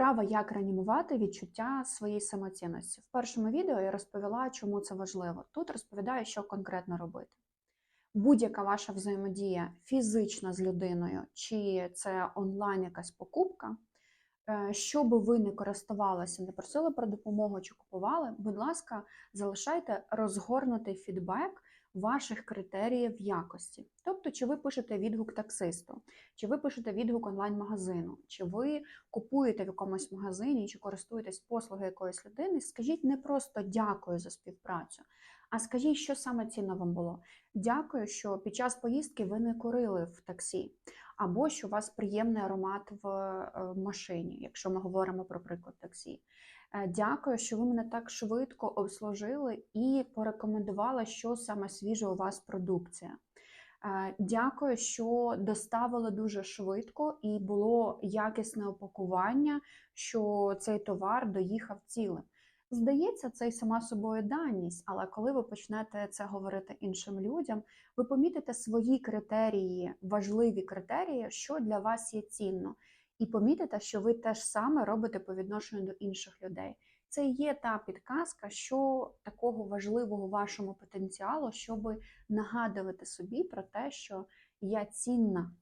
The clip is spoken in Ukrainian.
Вправа, як реанімувати відчуття своєї самоцінності. В першому відео я розповіла, чому це важливо. Тут розповідаю, що конкретно робити. Будь-яка ваша взаємодія фізична з людиною, чи це онлайн якась покупка, е, що би ви не користувалися, не просили про допомогу чи купували, будь ласка, залишайте розгорнутий фідбек ваших критеріїв якості. Тобто, чи ви пишете відгук таксисту, чи ви пишете відгук онлайн-магазину, чи ви купуєте в якомусь магазині, чи користуєтесь послугою якоїсь людини, скажіть не просто дякую за співпрацю, а скажіть, що саме цінно вам було. Дякую, що під час поїздки ви не курили в таксі, або що у вас приємний аромат в е, машині, якщо ми говоримо про приклад таксі. Е, Дякую, що ви мене так швидко обслужили і порекомендували, що саме свіжа у вас продукція. Е, Дякую, що доставили дуже швидко і було якісне опакування, що цей товар доїхав цілим. Здається, це й сама собою даність, але коли ви почнете це говорити іншим людям, ви помітите свої критерії, важливі критерії, що для вас є цінно, і помітите, що ви теж саме робите по відношенню до інших людей. Це є та підказка, що такого важливого вашому потенціалу, щоб нагадувати собі про те, що я цінна